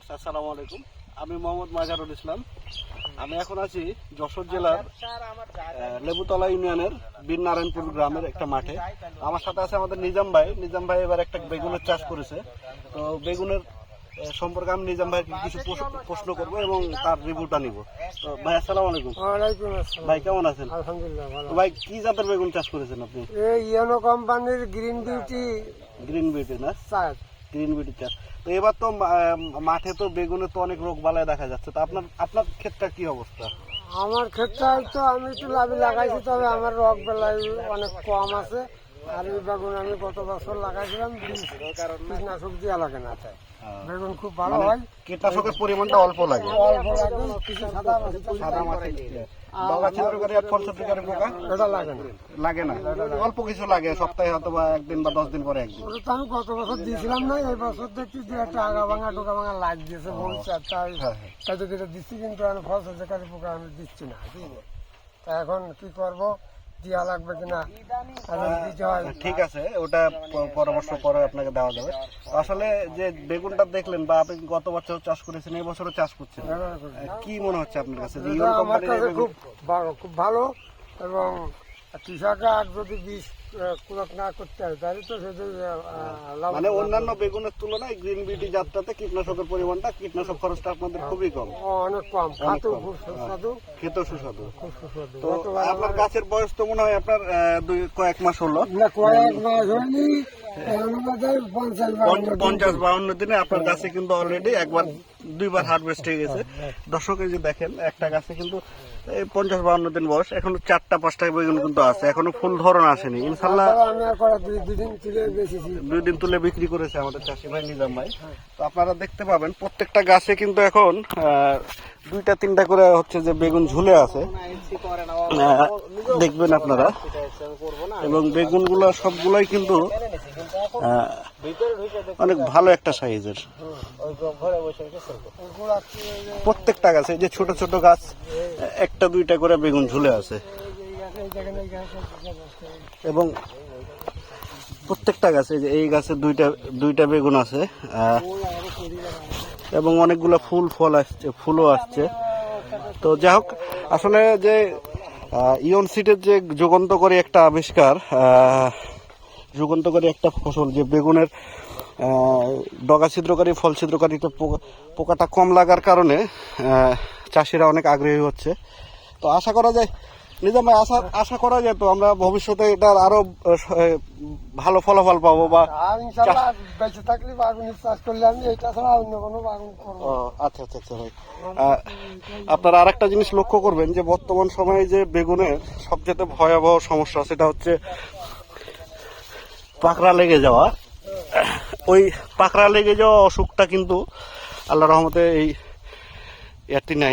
Viewers আসসালামু আলাইকুম। আমি মোহাম্মদ মাজারুল ইসলাম। আমি এখন আছি যশোর জেলার লেবুতলা ইউনিয়নের বীর নারায়ণপুর গ্রামের একটা মাঠে। আমার সাথে আছে আমাদের নিজাম ভাই। নিজাম ভাই এবার একটা বেগুনের চাষ করেছে। তো বেগুনের সম্পর্কে আমি নিজাম ভাইকে কিছু প্রশ্ন- করব এবং তার রিভিউটা নিব। তো ভাই আসসালামু আলাইকুম। ওয়ালাইকুম আসসালাম। ভাই কেমন আছেন? আলহামদুলিল্লাহ ভালো ভাই কি জাতের বেগুন চাষ করেছেন আপনি? এই ইয়োনো কোম্পানির গ্রিন বিউটি গ্রিন বিউটি না? গ্রিন বিটিটা তো এবার তো মাঠে তো বেগুনে তো অনেক রোগ বালায় দেখা যাচ্ছে। তো আপনার আপনার ক্ষেতটা কি অবস্থা? আমার ক্ষেত্রে তো আমি একটু লাভি লাগাইছি, তবে আমার রোগ বালাই অনেক কম আছে। আর এই বেগুন আমি গত বছর লাগাইছিলাম কীটনাশক দিয়ে লাগে না তাই। বেগুন খুব ভালো হয়। কীটনাশকের পরিমাণটা অল্প লাগে। অল্প লাগে কিছু সাদা সাদা এটা লাগে না। লাগে না। অল্প কিছু লাগে সপ্তাহে হয়তো বা একদিন বা দশ দিন পরে একদিন। তো আমি গত বছর দিয়েছিলাম না এই বছর দেখছি যে একটা আগা ভাঙা টোকা ভাঙা লাগ দিয়েছে তাই হ্যাঁ, হ্যাঁ। তাই তো দিচ্ছি কিন্তু পোকা আমি দিচ্ছি না এখন কি করব? দিয়া লাগবে কিনা? ঠিক আছে ওটা পরামর্শ পরে আপনাকে দেওয়া যাবে। আসলে যে বেগুনটা দেখলেন বা আপনি গত বছর চাষ করেছেন এই বছরও চাষ করছেন। ব্যবহার কি মনে হচ্ছে আপনার আমার কাছে খুব ভালো খুব ভালো এবং কৃষকরা আর যদি বীজ কুরক না করতে হয় তাহলে তো সেটা মানে অন্যান্য বেগুনের তুলনায় গ্রিন বিটি জাতটাতে কীটনাশকের পরিমাণটা কীটনাশক খরচটা আপনাদের খুবই কম। অনেক কম। খাতেও খুব সুস্বাদু। খেতেও সুস্বাদু। খুব সুস্বাদু। তো আপনার গাছের বয়স তো মনে হয় আপনার দুই কয়েক মাস হলো। না কয়েক মাস হয়নি। পঞ্চাশ বাউন্ন দিন। আপনার গাছে কিন্তু অলরেডি একবার দুইবার হারভেস্ট হয়ে গেছে। দর্শকের যে দেখেন একটা গাছে কিন্তু এই পঞ্চাশ বাউন্ন দিন বয়স এখনও চারটা পাঁচটা বেগুন কিন্তু আছে। এখনও ফুল ধরন আসেনি। ইনশাল্লাহ দুই দিন তুলে বিক্রি করেছে আমাদের চাষি ভাই নিজাম ভাই। তো আপনারা দেখতে পাবেন প্রত্যেকটা গাছে কিন্তু এখন দুইটা তিনটা করে হচ্ছে যে বেগুন ঝুলে আছে। দেখবেন আপনারা। এবং বেগুনগুলো সবগুলাই কিন্তু অনেক ভালো একটা সাইজের। প্রত্যেকটা গাছে যে ছোট ছোট গাছ একটা দুইটা করে বেগুন ঝুলে আছে। এবং প্রত্যেকটা গাছে এই যে এই গাছে দুইটা দুইটা বেগুন আছে এবং অনেকগুলো ফুল ফল আসছে ফুলও আসছে। তো যাই হোক আসলে যে ইয়ন সিটের যে যুগান্তকারী একটা আবিষ্কার আহ, যুগান্তকারী একটা ফসল যে বেগুনের ডগা ছিদ্রকারী ফল ছিদ্রকারীতে পোকা- পোকাটা কম লাগার কারণে চাষিরা অনেক আগ্রহী হচ্ছে। তো আশা করা যায় নিজাম ভাই আশা আশা করা যায় তো আমরা ভবিষ্যতে এটার আরও ভালো ফলাফল পাবো বা আর ইনশাল্লাহ বেঁচে থাকলে বাগুনের চাষ করলে আমি এটা ছাড়া অন্য কোনো বাগুন করব ও আচ্ছা আচ্ছা আচ্ছা ভাই। আপনারা আরেকটা জিনিস লক্ষ্য করবেন যে বর্তমান সময়ে যে বেগুনের সবচেয়ে ভয়াবহ সমস্যা সেটা হচ্ছে পাকড়া লেগে যাওয়া। ওই পাকড়া লেগে যাওয়া অসুখটা কিন্তু আল্লাহ রহমতে এই এটি নাই।